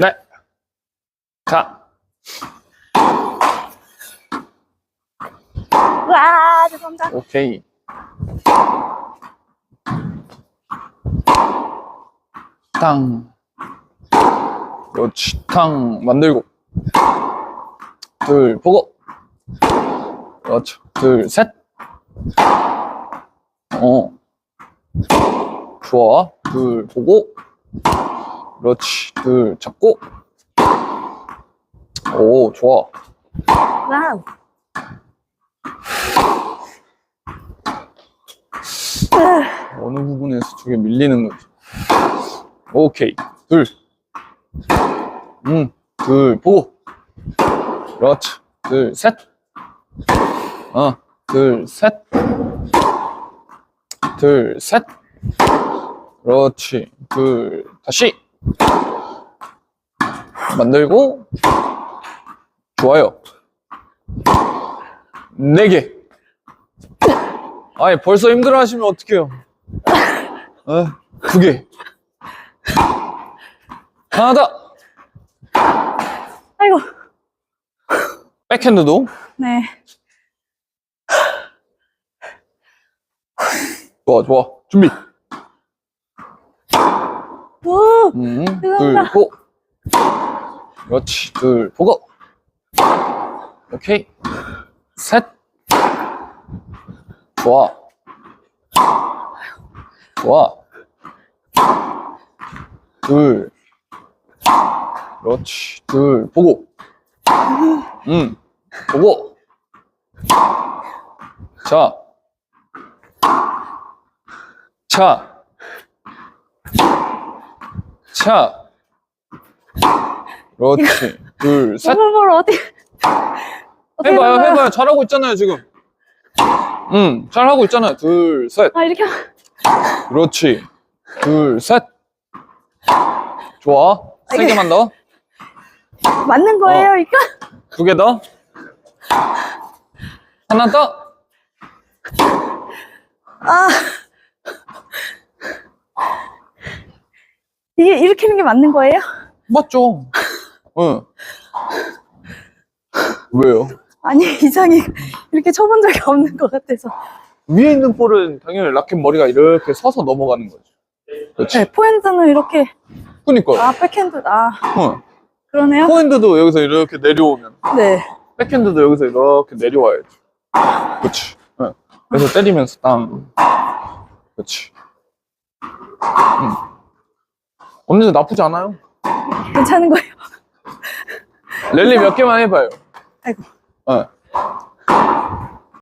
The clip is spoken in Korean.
네. 가. 와, 죄송합니다. 오케이. 땅. 그렇지. 탕 만들고. 둘, 보고. 그렇죠. 둘, 셋. 어. 좋아. 둘, 보고. 그렇지. 둘, 잡고. 오, 좋아. 와우. 어느 부분에서 저게 밀리는 거지. 오케이. 둘. 음, 둘, 보고. 그렇지. 둘, 셋. 어, 둘, 셋. 둘, 셋. 그렇지. 둘, 다시. 만들고. 좋아요. 네 개. 아니, 벌써 힘들어 하시면 어떡해요. 어, 두 개. 하나 더. 아이고. 백핸드도. 네. 좋아, 좋아. 준비. 우! 음, 둘, 죄송합니다. 고. 그렇지. 둘, 보고. 오케이. 셋. 좋아. 좋아. 둘. 그렇지. 둘, 보고. 음, 보고. 자. 자. 자. 그렇지. 둘, 셋. 뭘 어디? 어떻게 해봐요, 해봐요? 해봐요. 잘하고 있잖아요, 지금. 응, 잘하고 있잖아요. 둘, 셋. 아, 이렇게. 하면- 그렇지. 둘, 셋. 좋아. 세 이게- 개만 더. 맞는 거예요, 어. 이거? 두 개 더. 하나 더. 아. 이게 이렇게 하는 게 맞는 거예요? 맞죠? 응. 왜요? 아니, 이상해. 이렇게 쳐본 적이 없는 것 같아서. 위에 있는 볼은 당연히 라켓 머리가 이렇게 서서 넘어가는 거죠. 그렇지. 네, 포핸드는 이렇게. 그니까. 아, 백핸드. 아, 응. 그러네요? 포핸드도 여기서 이렇게 내려오면, 네. 백핸드도 여기서 이렇게 내려와야지. 그렇지. 응. 그래서 때리면서 땅. 그렇지. 응. 언니도 나쁘지 않아요. 괜찮은 거예요. 랠리 몇 개만 해봐요. 아이고. 네.